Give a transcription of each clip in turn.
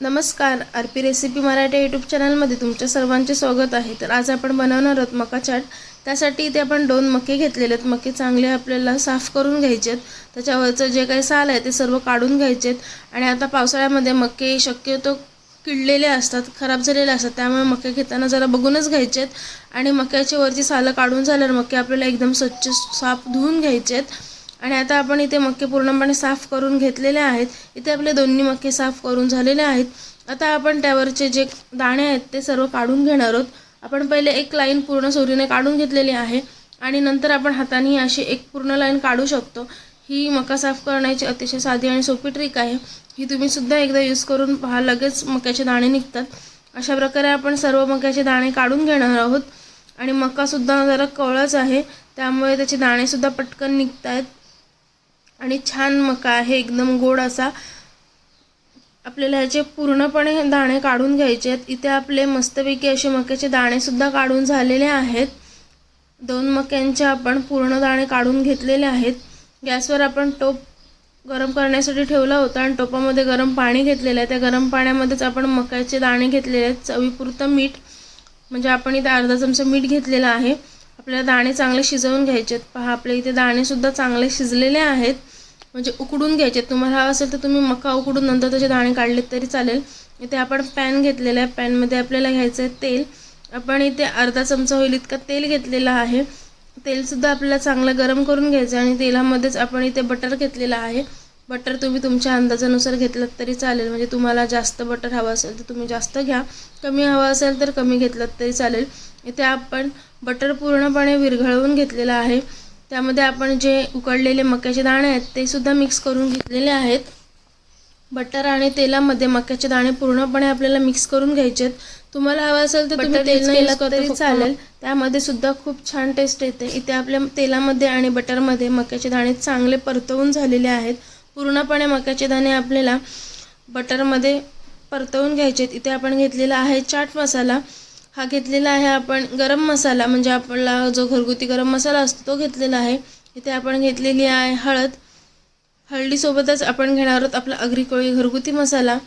नमस्कार R P recipe Marathi YouTube चॅनलमध्ये तुमच्या सर्वांचे स्वागत आहे. तर आज आपण बनवणार आहोत मका चाट. त्यासाठी इथे आपण दोन मके घेतलेले आहेत. मके चांगले आपल्याला साफ करून घ्यायचे आहेत. त्याच्यावरचं जे काही साल आहे ते सर्व काढून घ्यायचे आहेत. आणि आता पावसाळ्यामध्ये मके शक्यतो किडलेले असतात खराब झालेले असतात. त्यामुळे मके घेताना जरा बघूनच घ्यायचे आहेत. आणि मक्याची वरची सालं काढून झाल्यावर मके आपल्याला एकदम स्वच्छ साफ धुवून घ्यायचे आहेत. आणि आता आपण इथे मक्के पूर्णपणे साफ करून घेतलेले आहेत. इथे आपले दोन्ही मक्के साफ करून झालेले आहेत. आता आपण त्यावरचे जे दाणे आहेत ते सर्व काढून घेणार आहोत. आपण पहिले एक लाईन पूर्ण सुरीने काढून घेतलेली आहे. आणि नंतर आपण हाताने अशी एक पूर्ण लाईन काढू शकतो. ही मका साफ करण्याची अतिशय साधी आणि सोपी ट्रिक आहे. ही तुम्ही सुद्धा एकदा यूज करून पहा लगेच मक्याचे दाणे निघतात. अशा प्रकारे आपण सर्व मक्याचे दाणे काढून घेणार आहोत. आणि मकासुद्धा जरा कवळच आहे. त्यामुळे त्याचे दाणेसुद्धा पटकन निघत आहेत आणि छान मका आहे एकदम गोड असा. आपल्याला ह्याचे पूर्णपणे दाणे काढून घ्यायचे आहेत. इथे आपले मस्तपैकी असे मक्याचे दाणेसुद्धा काढून झालेले आहेत. दोन मक्यांचे आपण पूर्ण दाणे काढून घेतलेले आहेत. गॅसवर आपण टोप गरम करण्यासाठी ठेवला होता आणि टोपामध्ये गरम पाणी घेतलेलं आहे. त्या गरम पाण्यामध्येच आपण मक्याचे दाणे घेतलेले आहेत. चवीपुरतं मीठ म्हणजे आपण इथे अर्धा चमचा मीठ घेतलेलं आहे. आपल्याला दाणे चांगले शिजवून घ्यायचे आहेत. पहा आपल्या इथे दाणेसुद्धा चांगले शिजलेले आहेत. म्हणजे उकडून घ्यायचे. तुम्हाला हवं असेल तर तुम्ही मका उकडून नंतर त्याचे दाणे काढलेत तरी चालेल. इथे आपण पॅन घेतलेला आहे. पॅनमध्ये आपल्याला घ्यायचं आहे तेल. आपण इथे अर्धा चमचा होईल इतका तेल घेतलेलं आहे. तेलसुद्धा आपल्याला चांगलं गरम करून घ्यायचं आणि तेलामध्येच आपण इथे बटर घेतलेलं आहे. बटर तुम्ही तुमच्या अंदाजानुसार घेतलं तरी चालेल. म्हणजे तुम्हाला जास्त बटर हवं असेल तर तुम्ही जास्त घ्या. कमी हवं असेल तर कमी घेतलं तरी चालेल. इथे आपण बटर पूर्णपणे विरघळवून घेतलेलं आहे. त्यामध्ये आपण जे उकडलेले मक्याचे दाणे आहेत ते सुद्धा मिक्स करून घेतलेले आहेत. बटर आणि तेलामध्ये मक्याचे दाणे पूर्णपणे आपल्याला मिक्स करून घ्यायचे आहेत. तुम्हाला हवं असेल तर तुम्ही तेल केलं तरी चालेल. त्यामध्ये सुद्धा खूप छान टेस्ट येते. इथे आपल्या तेलामध्ये आणि बटरमध्ये मक्याचे दाणे चांगले परतवून झालेले आहेत. पूर्णपणे मक्याचे दाणे आपल्याला बटरमध्ये परतवून घ्यायचे आहेत. इथे आपण घेतलेला आहे चाट मसाला. हा घेतलेला आहे आपण गरम मसाला म्हणजे आपला जो घरगुती गरम मसाला असतो तो घेतलेला आहे. इथे आपण घेतलेली आहे हळद. हळदीसोबतच आपण घेणार आहोत आपला अग्रिकोळी घरगुती मसाला.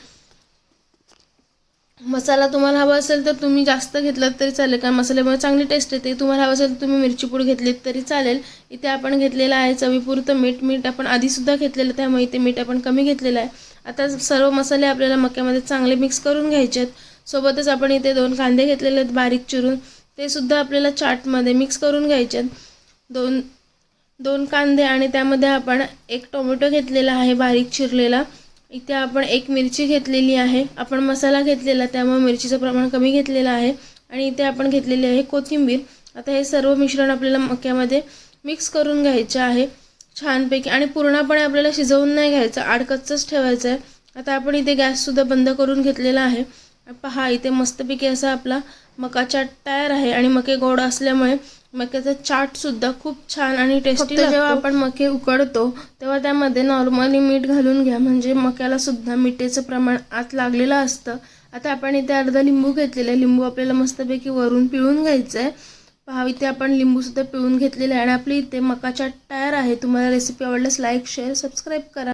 मसाला तुम्हाला हवा असेल तर तुम्ही जास्त घेतलात तरी चालेल कारण मसाल्यामुळे चांगली टेस्ट येते. तुम्हाला हवं असेल तर तुम्ही मिरची पूड घेतलीत तरी चालेल. इथे आपण घेतलेलं आहे चवीपुरतं मीठ. मीठ आपण आधीसुद्धा घेतलेलं त्यामुळे इथे मीठ आपण कमी घेतलेलं आहे. आता सर्व मसाले आपल्याला मक्यामध्ये चांगले मिक्स करून घ्यायचे आहेत. सोबतच आपण इथे दोन कांदे घेतलेले आहेत बारीक चिरून. ते सुद्धा आपल्याला चाटमध्ये मिक्स करून घ्यायचे आहेत. दोन दोन कांदे आणि त्यामध्ये आपण एक टोमॅटो घेतलेला आहे बारीक चिरलेला. इथे आपण एक मिरची घेतलेली आहे. आपण मसाला घेतलेला त्यामुळे मिरचीचं प्रमाण कमी घेतलेलं आहे. आणि इथे आपण घेतलेली आहे कोथिंबीर. आता हे सर्व मिश्रण आपल्याला मक्यामध्ये मिक्स करून घ्यायचे आहे. छानपैकी आणि पूर्णपणे आपल्याला शिजवून नाही घ्यायचं आडकच्चंच ठेवायचं आहे. आता आपण इथे गॅससुद्धा बंद करून घेतलेला आहे. पहा इथे मस्तपैकी असा आपला मका चाट तयार आहे आणि मके गोड असल्यामुळे मक्याचा चाटसुद्धा खूप छान आणि टेस्टी जेव्हा आपण मके उकडतो तेव्हा त्यामध्ये नॉर्मली मीठ घालून घ्या. म्हणजे मक्याला सुद्धा मिठेचं प्रमाण आत लागलेलं असतं. आता आपण इथे अर्धा लिंबू घेतलेला आहे. लिंबू आपल्याला मस्तपैकी वरून पिळून घ्यायचं आहे पहा इथे आपण लिंबूसुद्धा पिळून घेतलेलं आहे आणि आपली इथे मका चाट तयार आहे. तुम्हाला रेसिपी आवडल्यास लाईक शेअर सबस्क्राईब करा.